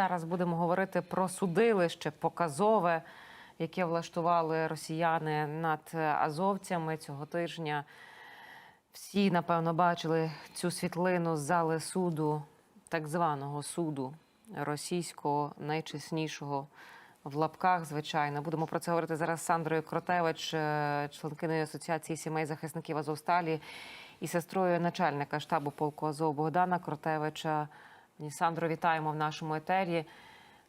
зараз будемо говорити про судилище показове, яке влаштували росіяни над азовцями цього тижня. Всі, напевно, бачили цю світлину з зали суду, так званого суду російського, найчеснішого в лапках, звичайно. Будемо про це говорити зараз з Сандрою Кротевич, е, членкиною Асоціації сімей захисників Азовсталі і сестрою начальника штабу полку Азов Богдана Кротевича. Пані Сандро, вітаємо в нашому етері.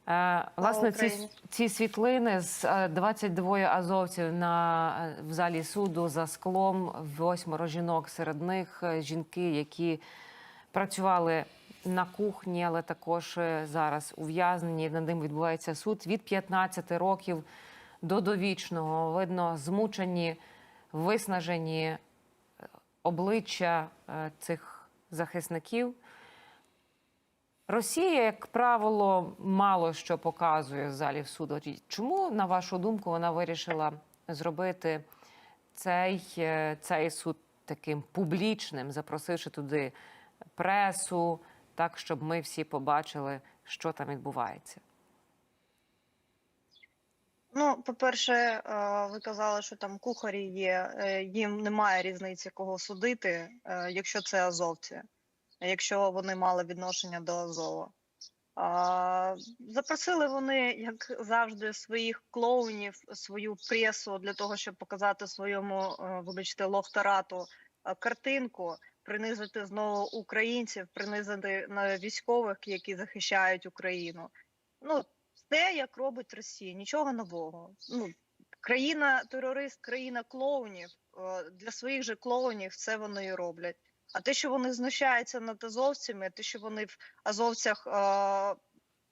Е, Власне, ці, ці світлини з е, 22 азовців на е, в залі суду за склом, восьмеро жінок. Серед них е, жінки, які працювали на кухні, але також е, зараз ув'язнені. Над ним відбувається суд від 15 років до довічного. Видно, змучені, виснажені е, обличчя е, цих захисників. Росія, як правило, мало що показує в залі суду. Чому, на вашу думку, вона вирішила зробити цей, е, цей суд таким публічним, запросивши туди пресу, так, щоб ми всі побачили, що там відбувається? Ну, по-перше, е, ви казали, що там кухарі є, е, їм немає різниці, кого судити, якщо це азовці, якщо вони мали відношення до Азова. А, Запросили вони, як завжди, своїх клоунів, свою пресу для того, щоб показати своєму, е, вибачте, лохтарату е, картинку, принизити знову українців, принизити на військових, які захищають Україну. Ну, все як робить Росія, нічого нового. Ну країна терорист, країна клоунів. е, Для своїх же клоунів все вони і роблять. А те, що вони знущаються над азовцями, те, що вони в азовцях, е,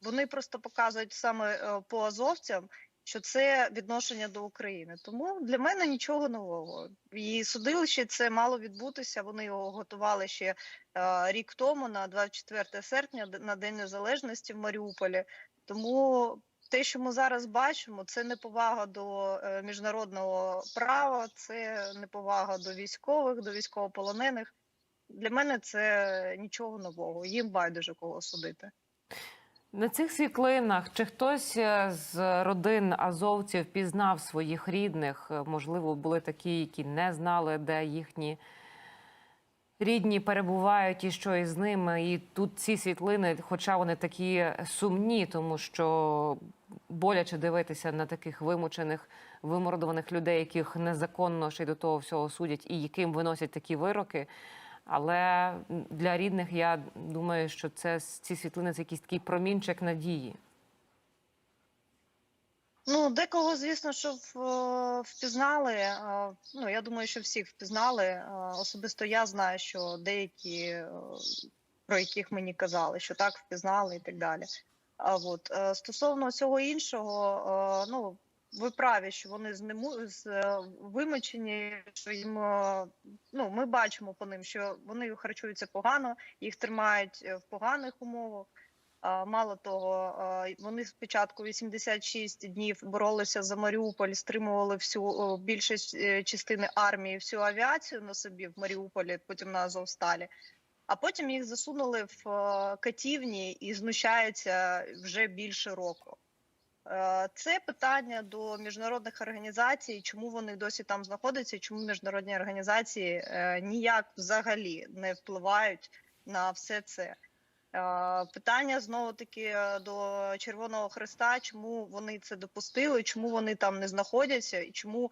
вони просто показують саме е, по азовцям, що це відношення до України. Тому для мене нічого нового. І судилище це мало відбутися. Вони його готували ще е, рік тому, на 24 серпня, на День Незалежності в Маріуполі. Тому те, що ми зараз бачимо, це неповага до міжнародного права, це неповага до військових, до військовополонених. Для мене це нічого нового. Їм байдуже кого судити. На цих світлинах чи хтось е, з родин азовців пізнав своїх рідних? Е, Можливо, були такі, які не знали, де їхні рідні перебувають і що із ними. І тут ці світлини, хоча вони такі сумні, тому що боляче дивитися на таких вимучених, вимордованих людей, яких незаконно ще й до того всього судять, і яким виносять такі вироки. Але для рідних я думаю, що це ці світлини це якийсь такий промінчик надії. Ну, декого, звісно, що впізнали. е, Ну, я думаю, що всіх впізнали. Е, Особисто я знаю, що деякі, е, про яких мені казали, що так впізнали і так далі. А от стосовно всього іншого, ну ви праві, що вони знему з е, вимучені, що їм е, ну ми бачимо по ним, що вони харчуються погано, їх тримають е, в поганих умовах. Мало того, вони спочатку 86 днів боролися за Маріуполь, стримували всю більшість частини армії, всю авіацію на собі в Маріуполі, потім на Азовсталі. А потім їх засунули в катівні і знущаються вже більше року. Е, Це питання до міжнародних організацій, чому вони досі там знаходяться, чому міжнародні організації е, ніяк взагалі не впливають на все це. Е, Питання знову таки до Червоного Христа, чому вони це допустили, чому вони там не знаходяться, і чому,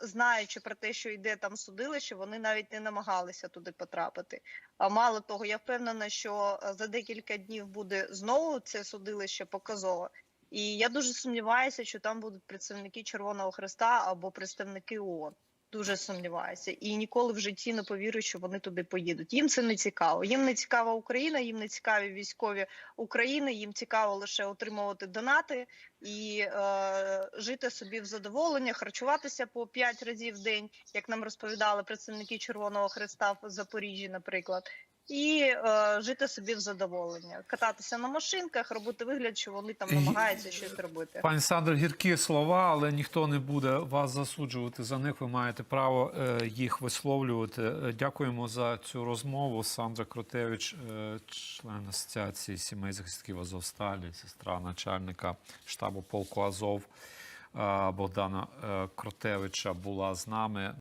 знаючи про те, що йде там судилище, вони навіть не намагалися туди потрапити. А мало того, я впевнена, що е, за декілька днів буде знову це судилище показове. І я дуже сумніваюся, що там будуть представники Червоного Христа або представники ООН. Дуже сумніваюся, і ніколи в житті не повірю, що вони туди поїдуть. Їм це не цікаво. Їм не цікава Україна, їм не цікаві військові України. Їм цікаво лише отримувати донати і е, жити собі в задоволення, харчуватися по 5 разів в день, як нам розповідали представники Червоного Христа в Запоріжжі, наприклад. І е, жити собі в задоволення, кататися на машинках, робити вигляд, що вони там намагаються щось робити. Пані Сандр, гіркі слова, але ніхто не буде вас засуджувати за них. Ви маєте право е, їх висловлювати. Е, Дякуємо за цю розмову. Сандра Кротевич, е, член асоціації сімей захисників Азовсталі, сестра начальника штабу полку Азов Богдана е, Кротевича була з нами.